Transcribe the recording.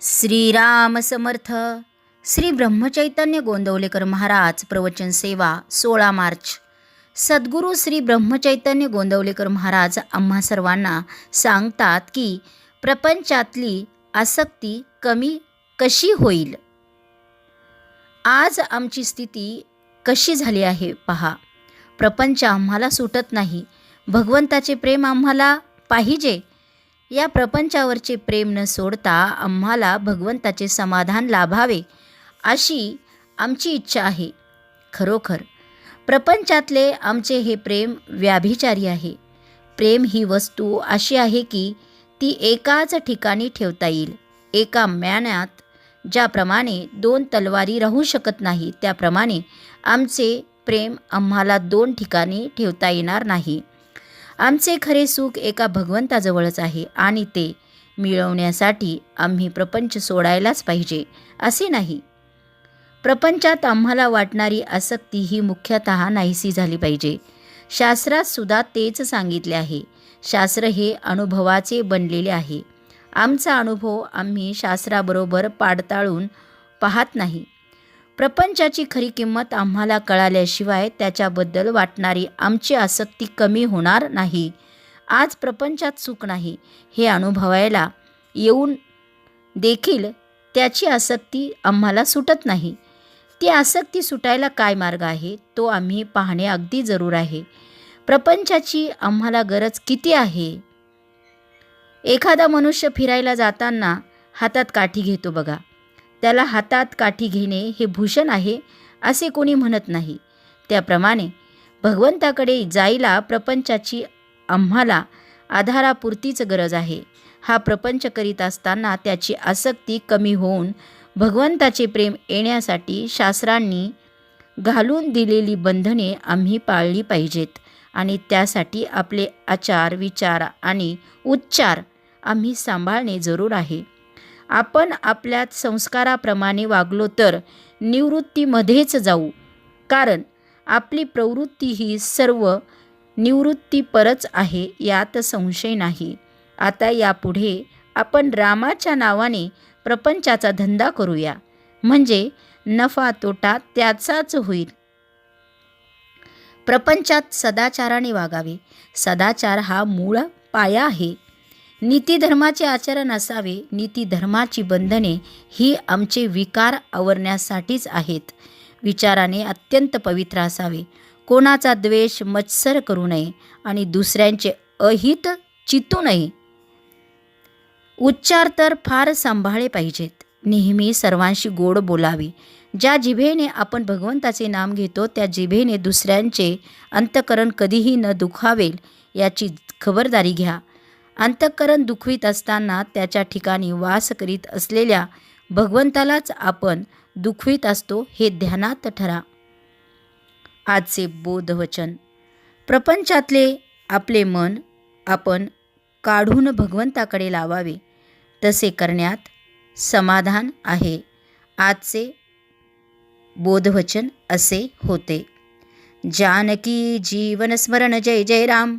श्रीराम समर्थ श्री ब्रह्मचैतन्य गोंदवलेकर महाराज प्रवचन सेवा सोळा मार्च. सद्गुरू श्री ब्रह्मचैतन्य गोंदवलेकर महाराज आम्हा सर्वांना सांगतात की प्रपंचातली आसक्ती कमी कशी होईल? आज आमची स्थिती कशी झाली आहे पहा. प्रपंच आम्हाला सुटत नाही. भगवंताचे प्रेम आम्हाला पाहिजे. या प्रपंचावरचे प्रेम न सोडता आम्हाला भगवंताचे समाधान लाभावे अशी आमची इच्छा आहे. खरोखर प्रपंचातले आमचे हे प्रेम व्याभिचारी आहे. प्रेम ही वस्तू अशी आहे की ती एकाच ठिकाणी ठेवता येईल. एका म्याण्यात ज्याप्रमाणे दोन तलवारी राहू शकत नाही त्याप्रमाणे आमचे प्रेम आम्हाला दोन ठिकाणी ठेवता येणार नाही. आमचे खरे सुख एका भगवंताजवळच आहे आणि ते मिळवण्यासाठी आम्ही प्रपंच सोडायलाच पाहिजे असे नाही. प्रपंचात आम्हाला वाटणारी आसक्ती ही मुख्यतः नाहीसी झाली पाहिजे. शास्त्रात सुद्धा तेच सांगितले आहे. शास्त्र हे अनुभवाचे बनलेले आहे. आमचा अनुभव आम्ही शास्त्राबरोबर पाडताळून पाहत नाही. प्रपंचाची खरी किंमत आम्हाला कळाल्याशिवाय त्याच्याबद्दल वाटणारी आमची आसक्ती कमी होणार नाही. आज प्रपंचात सुख नाही हे अनुभवायला येऊन देखील त्याची आसक्ती आम्हाला सुटत नाही. ती आसक्ती सुटायला काय मार्ग आहे तो आम्ही पाहणे अगदी जरूर आहे. प्रपंचाची आम्हाला गरज किती आहे? एखादा मनुष्य फिरायला जाताना हातात काठी घेतो बघा. त्याला हातात काठी घेणे हे भूषण आहे असे कोणी म्हणत नाही. त्याप्रमाणे भगवंताकडे जायला प्रपंचाची आम्हाला आधारापुरतीच गरज आहे. हा प्रपंच करीत असताना त्याची आसक्ती कमी होऊन भगवंताचे प्रेम येण्यासाठी शास्त्रांनी घालून दिलेली बंधने आम्ही पाळली पाहिजेत आणि त्यासाठी आपले आचार विचार आणि उच्चार आम्ही सांभाळणे जरूर आहे. आपण आपल्या संस्काराप्रमाणे वागलो तर निवृत्तीमध्येच जाऊ. कारण आपली प्रवृत्ती ही सर्व निवृत्तीपरच आहे यात संशय नाही. आता यापुढे आपण रामाच्या नावाने प्रपंचाचा धंदा करूया. म्हणजे नफा तोटा त्याचाच होईल. प्रपंचात सदाचाराने वागावे. सदाचार हा मूळ पाया आहे. नीतिधर्माचे आचरण असावे नीतिधर्माची बंधने ही आमचे विकार आवरण्यासाठीच आहेत. विचाराने अत्यंत पवित्र असावे. कोणाचा द्वेष मत्सर करू नये आणि दुसऱ्यांचे अहित चितू नये. उच्चार तर फार सांभाळले पाहिजेत. नेहमी सर्वांशी गोड बोलावे. ज्या जिभेने आपण भगवंताचे नाम घेतो त्या जिभेने दुसऱ्यांचे अंतकरण कधीही न दुखावेल याची खबरदारी घ्या. अंतःकरण दुखवीत असताना त्याच्या ठिकाणी वास करीत असलेल्या भगवंतालाच आपण दुखवीत असतो हे ध्यानात ठरा. आजचे बोधवचन. प्रपंचातले आपले मन आपण काढून भगवंताकडे लावावे. तसे करण्यात समाधान आहे. आजचे बोधवचन असे होते. जानकी जीवनस्मरण जय जय राम.